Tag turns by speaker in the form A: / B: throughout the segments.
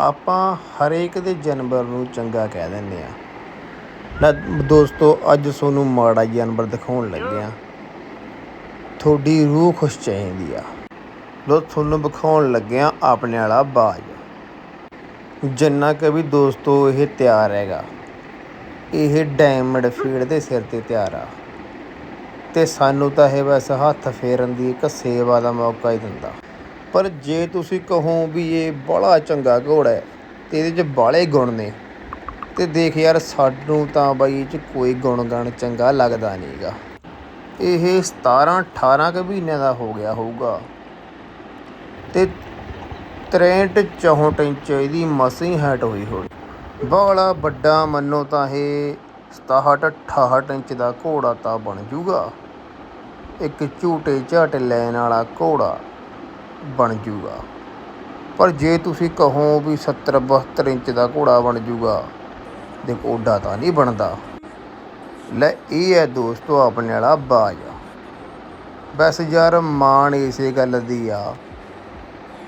A: ਆਪਾਂ ਹਰੇਕ ਦੇ ਜਾਨਵਰ ਨੂੰ ਚੰਗਾ ਕਹਿ ਦਿੰਦੇ ਹਾਂ। ਲੈ ਦੋਸਤੋ, ਅੱਜ ਤੁਹਾਨੂੰ ਮਾੜਾ ਜਾਨਵਰ ਦਿਖਾਉਣ ਲੱਗੇ ਹਾਂ। ਤੁਹਾਡੀ ਰੂਹ ਖੁਸ਼ ਚਾਹੀਦੀ ਆ। ਲੋ ਤੁਹਾਨੂੰ ਵਿਖਾਉਣ ਲੱਗੇ ਆ ਆਪਣੇ ਵਾਲਾ ਬਾਜ। ਜਿੰਨਾ ਕਿ ਵੀ ਦੋਸਤੋ ਇਹ ਤਿਆਰ ਹੈਗਾ, ਇਹ ਡਾਇਮੰਡ ਫੀਡ ਦੇ ਸਿਰ ਤੇ ਤਿਆਰ ਆ। ਤੇ ਸਾਨੂੰ ਤਾਂ ਇਹ ਬਸ ਹੱਥ ਫੇਰਨ ਦੀ ਇੱਕ ਸੇਵਾ ਦਾ ਮੌਕਾ ਹੀ ਦਿੰਦਾ। ਪਰ ਜੇ ਤੁਸੀਂ ਕਹੋ ਵੀ ਇਹ ਬੜਾ ਚੰਗਾ ਘੋੜਾ ਹੈ, ਤੇ ਇਹਦੇ 'ਚ ਬਾਲੇ ਗੁਣ ਨੇ। ਤੇ ਦੇਖ ਯਾਰ, ਸਾਨੂੰ ਤਾਂ ਬਾਈ ਇਹ 'ਚ ਕੋਈ ਗੁਣ ਗਣ ਚੰਗਾ ਲੱਗਦਾ ਨਹੀਂਗਾ ਇਹ 17 18 ਕੁ ਮਹੀਨਿਆਂ ਦਾ ਹੋ ਗਿਆ ਹੋਊਗਾ। ਤੇ 63 64 ਇੰਚ ਇਹਦੀ ਮਸੀ ਹਾਈਟ ਹੋਈ ਹੋਣੀ। ਬੜਾ ਵੱਡਾ ਮੰਨੋ ਤਾਂ ਇਹ 67 68 ਇੰਚ ਦਾ ਘੋੜਾ ਤਾਂ ਬਣ ਜੂਗਾ। ਇੱਕ ਝੂਟੇ ਝਾਟ ਲੈਣ ਵਾਲਾ ਘੋੜਾ। ਬਣ ਜੂਗਾ। ਪਰ ਜੇ ਤੁਸੀਂ ਕਹੋ ਵੀ 70 72 ਇੰਚ ਦਾ ਘੋੜਾ ਬਣ ਜੂਗਾ ਦੇਖੋ ਓਡਾ ਤਾਂ ਨਹੀਂ ਬਣਦਾ। ਲੈ, ਇਹ ਹੈ ਦੋਸਤੋ, ਆਪਣੇ ਵਾਲਾ ਬਾਜ। ਬਸ ਯਾਰ, ਮਾਣ ਇਸੇ ਗੱਲ ਦੀ ਆ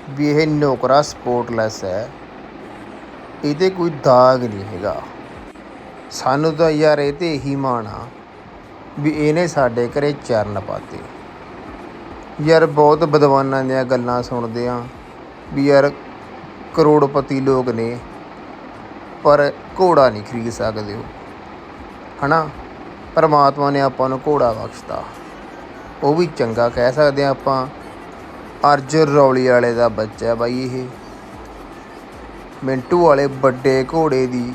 A: ਵੀ ਇਹ ਨੌਕਰਾ ਸਪੋਰਟਲੈਸ ਹੈ। ਇਹਦੇ ਕੋਈ ਦਾਗ ਨਹੀਂ ਹੈਗਾ। ਸਾਨੂੰ ਤਾਂ ਯਾਰ ਇਹ ਤੇ ਇਹੀ ਮਾਣ ਆ ਵੀ ਇਹਨੇ ਸਾਡੇ ਘਰੇ ਚਰਨ ਪਾਤੇ। ਯਾਰ ਬਹੁਤ ਵਿਦਵਾਨਾਂ ਦੀਆਂ ਗੱਲਾਂ ਸੁਣਦੇ ਆ ਵੀ ਯਾਰ ਕਰੋੜਪਤੀ ਲੋਕ ਨੇ, ਪਰ ਘੋੜਾ ਨਹੀਂ ਖਰੀਦ ਸਕਦੇ ਉਹ। ਹਨਾ? ਪਰਮਾਤਮਾ ਨੇ ਆਪਾਂ ਨੂੰ ਘੋੜਾ ਬਖਸ਼ਤਾ। ਉਹ ਵੀ ਚੰਗਾ ਕਹਿ ਸਕਦੇ ਆ ਆਪਾਂ। ਅਰਜ ਰੌਲੀ ਵਾਲੇ ਦਾ ਬੱਚਾ ਬਾਈ ਇਹ। ਮਿੰਟੂ ਵਾਲੇ ਵੱਡੇ ਘੋੜੇ ਦੀ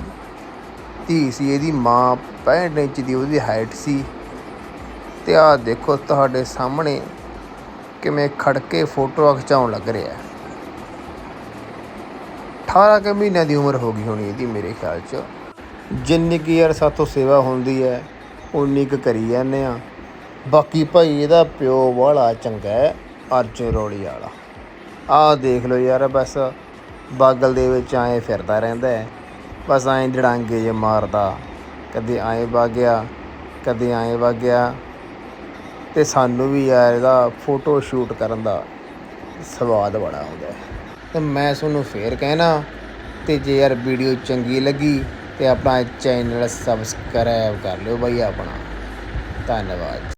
A: ਧੀ ਸੀ, ਇਹਦੀ ਮਾਂ 65 ਇੰਚ ਦੀ, ਉਹਦੀ ਹਾਈਟ ਸੀ। ਤੇ ਆਹ ਦੇਖੋ ਤੁਹਾਡੇ ਸਾਹਮਣੇ ਕਿਵੇਂ ਖੜ ਕੇ ਫੋਟੋ ਖਿਚਾਉਣ ਲੱਗ ਰਿਹਾ ਹੈ। 18 ਕੁ ਮਹੀਨਿਆਂ ਦੀ ਉਮਰ ਹੋ ਗਈ ਹੋਣੀ ਇਹਦੀ ਮੇਰੇ ਖਿਆਲ 'ਚ। ਜਿੰਨੀ ਕੁ ਯਾਰ ਸਾਥੋਂ ਸੇਵਾ ਹੁੰਦੀ ਹੈ ਉਨੀ ਕੁ ਕਰੀ ਜਾਂਦੇ ਆ ਬਾਕੀ ਭਾਈ ਇਹਦਾ ਪਿਓ ਵਾਲਾ ਚੰਗਾ ਹੈ, ਅਰਜੁਨ ਰੋੜੀ ਵਾਲਾ। ਆਹ ਦੇਖ ਲਓ ਯਾਰ ਬਸ, ਬਾਗਲ ਦੇ ਵਿੱਚ ਆਏ ਫਿਰਦਾ ਰਹਿੰਦਾ ਹੈ। ਬਸ ਐਂ ਡੜਾਂਗੇ ਜੇ ਮਾਰਦਾ। ਕਦੇ ਐਂ ਵਗਿਆ, ਕਦੇ ਐਂ ਵਗਿਆ। ਤੇ ਸਾਨੂੰ ਵੀ ਯਾਰ ਇਹਦਾ ਫੋਟੋ ਸ਼ੂਟ ਕਰਨ ਦਾ ਸਵਾਦ ਬੜਾ ਆਉਂਦਾ ਹੈ। ਤੇ ਮੈਂ ਤੁਹਾਨੂੰ ਫੇਰ ਕਹਿਣਾ ਤੇ ਜੇ ਯਾਰ ਵੀਡੀਓ ਚੰਗੀ ਲੱਗੀ ਤੇ ਆਪਣਾ ਚੈਨਲ ਸਬਸਕ੍ਰਾਈਬ ਕਰ ਲਿਓ ਬਾਈ ਆਪਣਾ। ਧੰਨਵਾਦ।